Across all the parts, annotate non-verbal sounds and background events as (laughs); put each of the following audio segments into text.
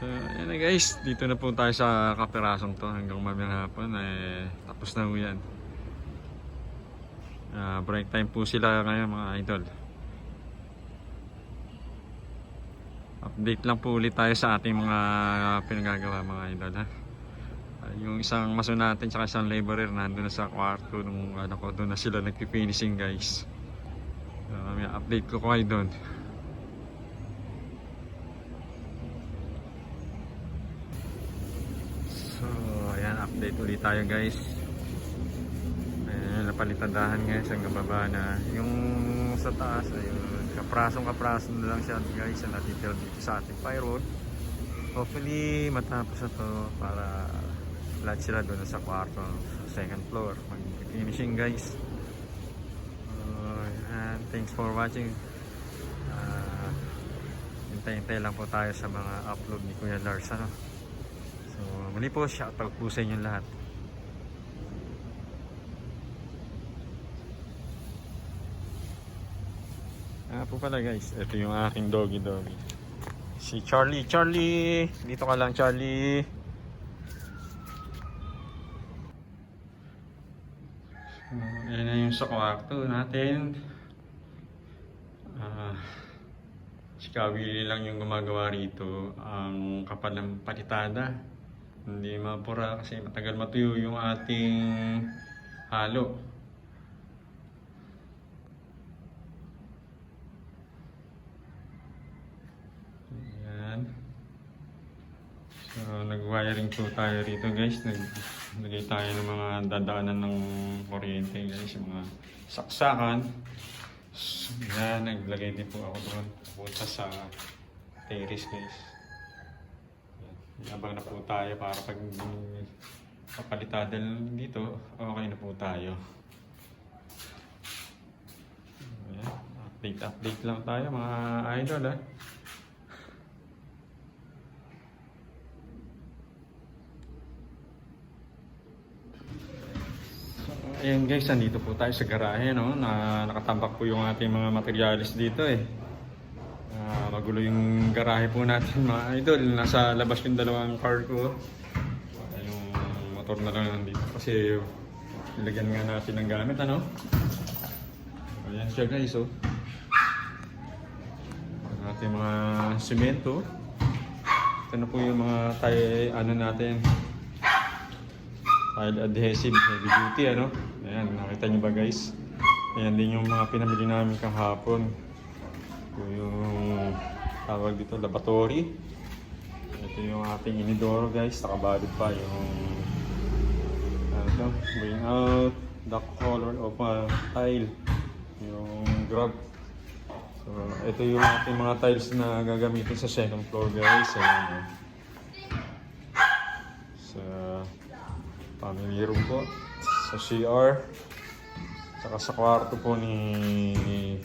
So, yan na guys, dito na po tayo sa kaperasong to hanggang mamayang hapon eh tapos na po yan. Ah, break time po sila ngayon mga idol. Update lang po ulit tayo sa ating mga pinagagawa mga idol ha. Ah, yung isang maso natin tsaka isang laborer nandun na sa kwarto nung ano ko doon na sila nagpifinishing guys. May update ko kayo doon. So, ayan, update ulit tayo guys. Ayan, napalitandahan guys hanggang baba na. Yung sa taas, ayun, kaprasong kaprasong na lang siya guys ang natitira dito sa ating pyroad. Hopefully, matapos na to para lahat sila doon sa kwarto second floor. Mag-finishing guys. Uh, and thanks for watching. Uh, hintay-hintay lang po tayo sa mga upload ni Kuya Lars. Ano? So, muli po, shoutout po sa inyong lahat. Ah, po pala guys, ito yung aking doggy doggy. Si Charlie, Charlie! Dito ka lang, Charlie! So, ayan na yung sa kwarto natin. Ah, si Kawili lang yung gumagawa rito. Ang kapal ng palitada. Hindi mapura kasi matagal matuyo yung ating halo. Ayan. So, nag-wiring po tayo rito guys. Naglagay tayo ng mga dadaanan ng kuryente guys. Yung mga saksakan. So, yan, naglagay din po ako doon. Punta sa terrace guys. Yan. Abang na po tayo para pag papalitada lang dito, okay na po tayo. Ayan. Update, update lang tayo mga idol ah. Ayan guys, nandito po tayo sa garahe no, na nakatambak po yung ating mga materialis dito eh. Ah, magulo yung garahe po natin mga idol. Nasa labas yung dalawang car ko. Yung motor na lang nandito kasi nilagyan nga natin ng gamit ano. Ayan siya guys oh. Ang ating mga simento. Ito na po yung mga tayo ano natin tile adhesive heavy duty ano ayan nakita nyo ba guys ayan din yung mga pinamili namin kahapon ito yung tawag dito laboratory ito yung ating inidoro guys. Nakabalot pa yung ano bring out the color of a tile. Yung grab so ito yung ating mga tiles na gagamitin sa second floor guys. Ayan oh. sa family room po. Sa CR saka sa kwarto po ni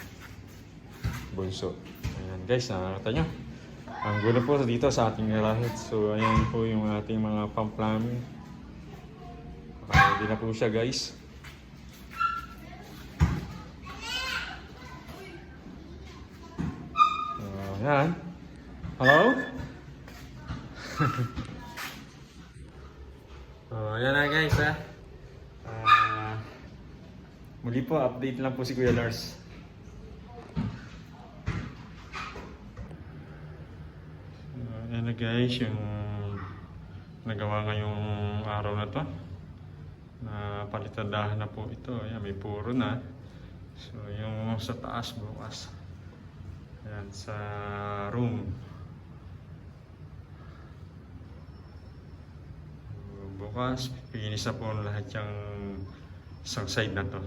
Bunso. Ayan guys nakakita nyo. Ang gulo po dito sa ating garahe so ayan po yung ating mga pump plumbing ready na po siya guys. Ayan. Hello? So, (laughs) ayan na guys ha. Ah, muli po, update lang po si Kuya Lars. So, ayan na guys, yung nagawa ngayong araw na to. Na palitadahan na po ito. Ayan, may puro na. So, yung sa taas bukas. Ayan, sa room. Bukas, pinis na po lahat yung isang side na to.